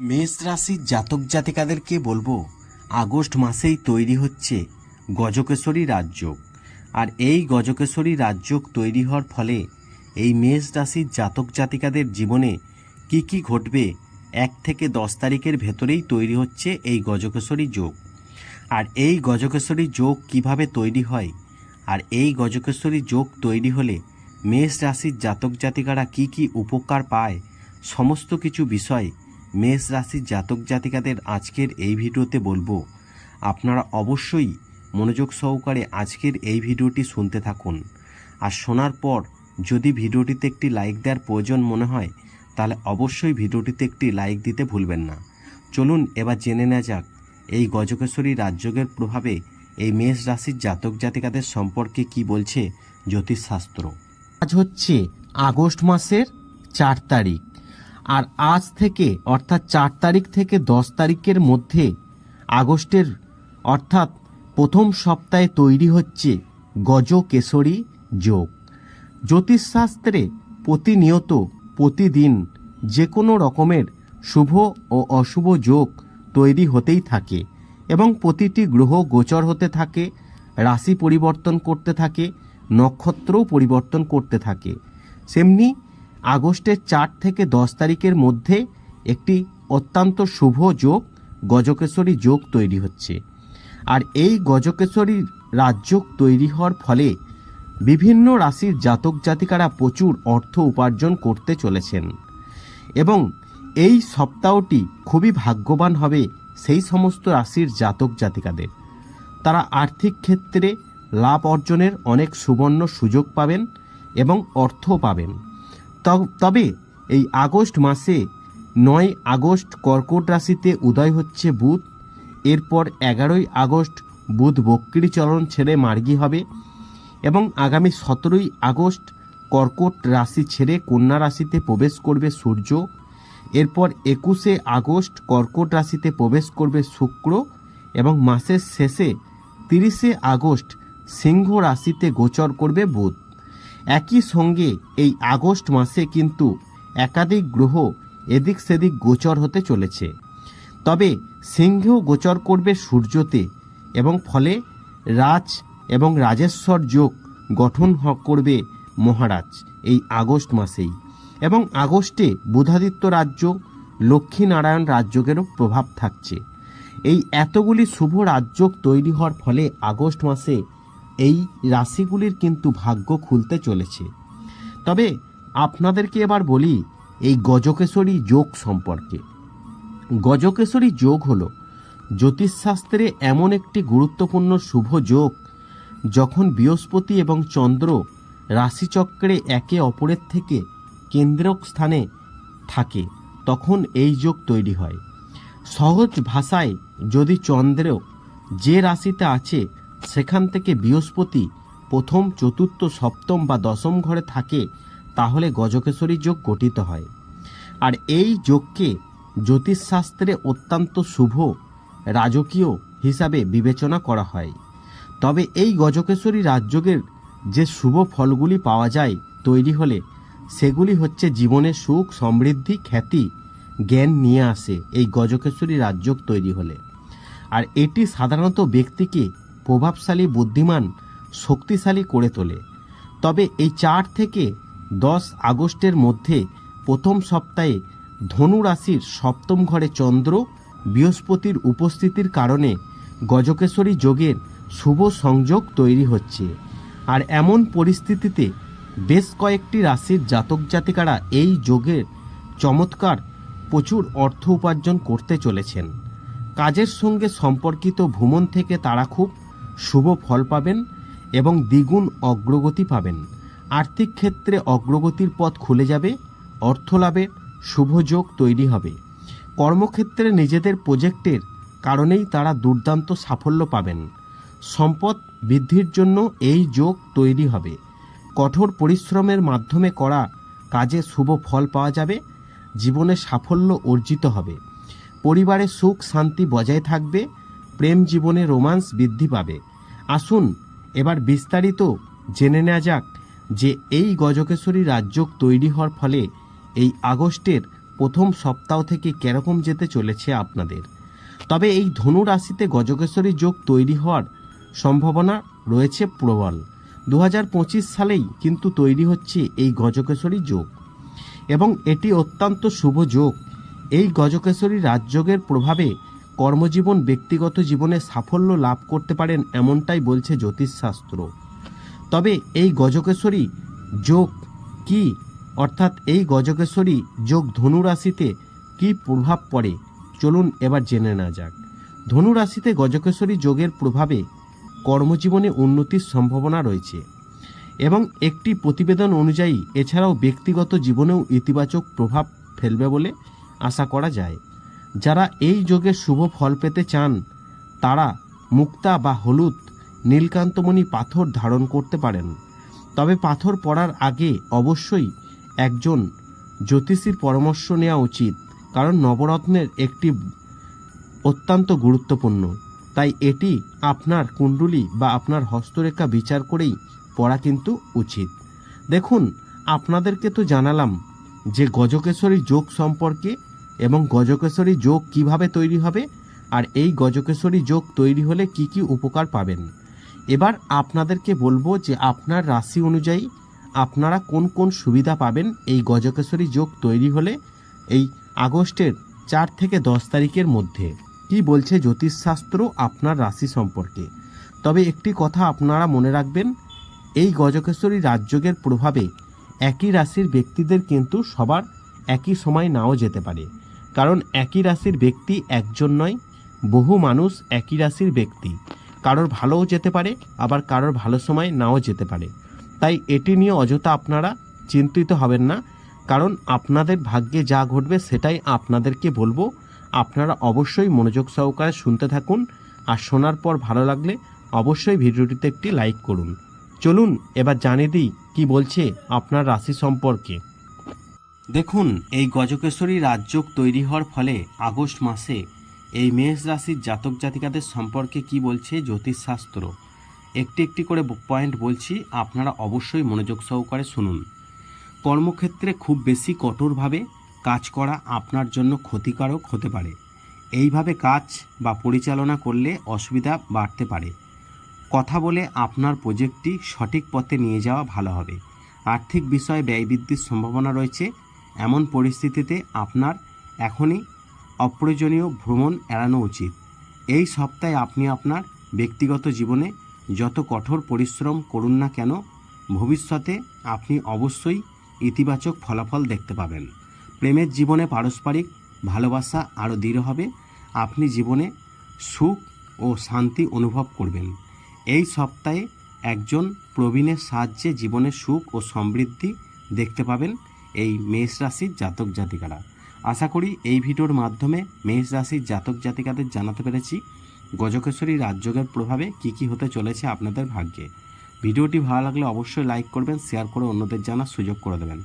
মেষ রাশির জাতক জাতিকাদেরকে বলব, আগস্ট মাসেই তৈরি হচ্ছে গজকেশরী রাজযোগ। আর এই গজকেশরী রাজযোগ তৈরি হওয়ার ফলে এই মেষ রাশির জাতক জাতিকাদের জীবনে কি কি ঘটবে এক থেকে দশ তারিখের ভেতরেই তৈরি হচ্ছে এই গজকেশরী যোগ। আর এই গজকেশরী যোগ কীভাবে তৈরি হয়? আর এই গজকেশরী যোগ তৈরি হলে মেষ রাশির জাতক জাতিকারা কি কি উপকার পায়? সমস্ত কিছু বিষয় মেষ রাশির জাতক জাতিকাদের আজকের এই ভিডিওতে বলব, আপনারা অবশ্যই মনোযোগ সহকারে আজকের এই ভিডিওটি শুনতে থাকুন। আর শোনার পর যদি ভিডিওটিতে একটি লাইক দেওয়ার প্রয়োজন মনে হয়, তাহলে অবশ্যই ভিডিওটিতে একটি লাইক দিতে ভুলবেন না। চলুন এবার জেনে নেওয়া যাক, এই গজকেশ্বরী রাজযোগের প্রভাবে এই মেষ রাশির জাতক জাতিকাদের সম্পর্কে কি বলছে জ্যোতিষশাস্ত্র। আজ হচ্ছে আগস্ট মাসের চার তারিখ। আর আজ থেকে, অর্থাৎ চার তারিখ থেকে দশ তারিখের মধ্যে আগস্টের, অর্থাৎ প্রথম সপ্তাহে তৈরি হচ্ছে গজকেশরী যোগ। জ্যোতিষশাস্ত্রে প্রতিনিয়ত, প্রতিদিন যে কোনো রকমের শুভ ও অশুভ যোগ তৈরি হতেই থাকে এবং প্রতিটি গ্রহ গোচর হতে থাকে, রাশি পরিবর্তন করতে থাকে, নক্ষত্রও পরিবর্তন করতে থাকে। সেমনি আগস্টের চার থেকে দশ তারিখের মধ্যে একটি অত্যন্ত শুভ যোগ, গজকেশরী যোগ তৈরি হচ্ছে। আর এই গজকেশরী রাজযোগ তৈরি হওয়ার ফলে বিভিন্ন রাশির জাতক জাতিকারা প্রচুর অর্থ উপার্জন করতে চলেছেন এবং এই সপ্তাহটি খুবই ভাগ্যবান হবে সেই সমস্ত রাশির জাতক জাতিকাদের। তারা আর্থিক ক্ষেত্রে লাভ অর্জনের অনেক সুবর্ণ সুযোগ পাবেন এবং অর্থ পাবেন। তবে এই আগস্ট মাসে নয় আগস্ট কর্কট রাশিতে উদয় হচ্ছে বুধ। এরপর এগারোই আগস্ট বুধ বক্রি চলন ছেড়ে মার্গী হবে এবং আগামী সতেরোই আগস্ট কর্কট রাশি ছেড়ে কন্যা রাশিতে প্রবেশ করবে সূর্য। এরপর একুশে আগস্ট কর্কট রাশিতে প্রবেশ করবে শুক্র এবং মাসের শেষে তিরিশে আগস্ট সিংহ রাশিতে গোচর করবে বুধ। একই সঙ্গে এই আগস্ট মাসে কিন্তু একাধিক গ্রহ এদিক সেদিক গোচর হতে চলেছে। তবে সিংহ গোচর করবে সূর্যতে এবং ফলে রাজ এবং রাজেশ্বর যোগ গঠন করবে মহারাজ এই আগস্ট মাসেই। এবং আগস্টে বুধাদিত্য রাজ্য, লক্ষ্মীনারায়ণ রাজযোগেরও প্রভাব থাকছে। এই এতগুলি শুভ রাজযোগ তৈরি হওয়ার ফলে আগস্ট মাসে এই রাশিগুলির কিন্তু ভাগ্য খুলতে চলেছে। তবে আপনাদেরকে এবার বলি এই গজকেশরী যোগ সম্পর্কে। গজকেশরী যোগ হল জ্যোতিষশাস্ত্রে এমন একটি গুরুত্বপূর্ণ শুভ যোগ যখন বৃহস্পতি এবং চন্দ্র রাশিচক্রে একে অপরের থেকে কেন্দ্রক স্থানে থাকে, তখন এই যোগ তৈরি হয়। সহজ ভাষায় যদি চন্দ্র যে রাশিতে আছে সেখান থেকে বৃহস্পতি প্রথম, চতুর্থ, সপ্তম বা দশম ঘরে থাকে, তাহলে গজকেশরী যোগ গঠিত হয়। আর এই যোগকে জ্যোতিষশাস্ত্রে অত্যন্ত শুভ, রাজকীয় হিসাবে বিবেচনা করা হয়। তবে এই গজকেশরী রাজযোগের যে শুভ ফলগুলি পাওয়া যায় তৈরি হলে, সেগুলি হচ্ছে জীবনে সুখ, সমৃদ্ধি, খ্যাতি, জ্ঞান নিয়ে আসে এই গজকেশরী রাজযোগ তৈরি হলে। আর এটি সাধারণত ব্যক্তিকে প্রভাবশালী বুদ্ধিমান শক্তিশালী করে তোলে। তবে এই চার থেকে দশ আগস্টের মধ্যে প্রথম সপ্তাহে ধনু রাশির সপ্তম ঘরে চন্দ্র বৃহস্পতির উপস্থিতির কারণে গজকেশ্বরী যোগের শুভ সংযোগ তৈরি হচ্ছে। আর এমন পরিস্থিতিতে বেশ কয়েকটি রাশির জাতক জাতিকারা এই যোগের চমৎকার প্রচুর অর্থ উপার্জন করতে চলেছেন। কাজের সঙ্গে সম্পর্কিত ভ্রমণ থেকে তারা খুব শুভ ফল পাবেন এবং দ্বিগুণ অগ্রগতি পাবেন। আর্থিক ক্ষেত্রে অগ্রগতির পথ খুলে যাবে, অর্থ লাভের শুভযোগ তৈরি হবে। কর্মক্ষেত্রে নিজেদের প্রজেক্টের কারণেই তারা দুর্দান্ত সাফল্য পাবেন। সম্পদ বৃদ্ধির জন্য এই যোগ তৈরি হবে। কঠোর পরিশ্রমের মাধ্যমে করা কাজে শুভ ফল পাওয়া যাবে, জীবনে সাফল্য অর্জিত হবে। পরিবারে সুখ শান্তি বজায় থাকবে প্রেম জীবনে রোমান্স বৃদ্ধি পাবে। আসুন, এবার বিস্তারিত জেনে নেওয়া যাক যে এই গজকেশ্বরী রাজযোগ তৈরি হওয়ার ফলে এই আগস্টের প্রথম সপ্তাহ থেকে কেরকম যেতে চলেছে আপনাদের। তবে এই ধনু রাশিতে গজকেশ্বরী যোগ তৈরি হওয়ার সম্ভাবনা রয়েছে প্রবল। দু হাজার পঁচিশ সালেই কিন্তু তৈরি হচ্ছে এই গজকেশ্বরী যোগ। এবং এটি অত্যন্ত শুভ যোগ। এই গজকেশ্বরী রাজযোগের প্রভাবে কর্মজীবন ব্যক্তিগত জীবনে সাফল্য লাভ করতে পারেন এমনটাই বলছে জ্যোতিষশাস্ত্র। তবে এই গজকেশ্বরী যোগ কি? অর্থাৎ এই গজকেশ্বরী যোগ ধনু রাশিতে কি প্রভাব পড়ে? চলুন এবার জেনে না যাক। ধনু রাশিতে গজকেশ্বরী যোগের প্রভাবে কর্মজীবনে উন্নতির সম্ভাবনা রয়েছে এবং একটি প্রতিবেদন অনুযায়ী এছাড়াও ব্যক্তিগত জীবনেও ইতিবাচক প্রভাব ফেলবে বলে আশা করা যায়। যারা এই যোগের শুভ ফল পেতে চান, তারা মুক্তা বা হলুদ, নীলকান্তমণি পাথর ধারণ করতে পারেন। তবে পাথর পড়ার আগে অবশ্যই একজন জ্যোতিষীর পরামর্শ নেওয়া উচিত, কারণ নবরত্নের একটি অত্যন্ত গুরুত্বপূর্ণ। তাই এটি আপনার কুণ্ডুলি বা আপনার হস্তরেখা বিচার করেই পড়া কিন্তু উচিত। দেখুন, আপনাদেরকে তো জানালাম যে গজকেশ্বরী যোগ সম্পর্কে এবং গজকেশ্বরী যোগ কীভাবে তৈরি হবে? আর এই গজকেশ্বরী যোগ তৈরি হলে কি কি উপকার পাবেন? এবার আপনাদেরকে বলব যে আপনার রাশি অনুযায়ী আপনারা কোন কোন সুবিধা পাবেন এই গজকেশ্বরী যোগ তৈরি হলে এই আগস্টের চার থেকে দশ তারিখের মধ্যে। কি বলছে জ্যোতিষশাস্ত্র আপনার রাশি সম্পর্কে? তবে একটি কথা আপনারা মনে রাখবেন, এই গজকেশ্বরী রাজযোগের প্রভাবে একই রাশির ব্যক্তিদের কিন্তু সবার একই সময় নাও যেতে পারে। কারণ একই রাশির ব্যক্তি একজন নয়, বহু মানুষ একই রাশির ব্যক্তি। কারোর ভালোও যেতে পারে, আবার কারোর ভালো সময় নাও যেতে পারে। তাই এটি নিয়ে অযথা আপনারা চিন্তিত হবেন না, কারণ আপনাদের ভাগ্যে যা ঘটবে সেটাই আপনাদেরকে বলব। আপনারা অবশ্যই মনোযোগ সহকারে শুনতে থাকুন, আর শোনার পর ভালো লাগলে অবশ্যই ভিডিওটিতে একটি লাইক করুন। চলুন, এবার জানিয়ে দিই কি বলছে আপনার রাশি সম্পর্কে। দেখুন, এই গজকেশ্বরী রাজযোগ তৈরি হওয়ার ফলে আগস্ট মাসে এই মেষ রাশির জাতক জাতিকাদের সম্পর্কে কি বলছে জ্যোতিষশাস্ত্র? একটি একটি করে পয়েন্ট বলছি, আপনারা অবশ্যই মনোযোগ সহকারে শুনুন। কর্মক্ষেত্রে খুব বেশি কঠোরভাবে কাজ করা আপনার জন্য ক্ষতিকারক হতে পারে। এইভাবে কাজ বা পরিচালনা করলে অসুবিধা বাড়তে পারে। কথা বলে আপনার প্রজেক্টটি সঠিক পথে নিয়ে যাওয়া ভালো হবে। আর্থিক বিষয়ে ব্যয় বৃদ্ধির সম্ভাবনা রয়েছে এমন পরিস্থিতিতে আপনার এখনই অপ্রয়োজনীয় ভ্রমণ এড়ানো উচিত। এই সপ্তাহে আপনি আপনার ব্যক্তিগত জীবনে যত কঠোর পরিশ্রম করুন না কেন, ভবিষ্যতে আপনি অবশ্যই ইতিবাচক ফলাফল দেখতে পাবেন। প্রেমের জীবনে পারস্পরিক ভালোবাসা আরও দৃঢ় হবে। আপনি জীবনে সুখ ও শান্তি অনুভব করবেন। এই সপ্তাহে একজন প্রবীণের সাহায্যে জীবনে সুখ ও সমৃদ্ধি দেখতে পাবেন। এই মেষ রাশির জাতক জাতিকারা। আশা করি এই ভিডিওর মাধ্যমে মেষ রাশির জাতক জাতিকাদের জানাতে পেরেছি গজকেশ্বরী রাজযোগের প্রভাবে কি কি হতে চলেছে আপনাদের ভাগ্যে। ভিডিওটি ভালো লাগলে অবশ্যই লাইক করবেন শেয়ার করে অন্যদের জানার সুযোগ করে দেবেন।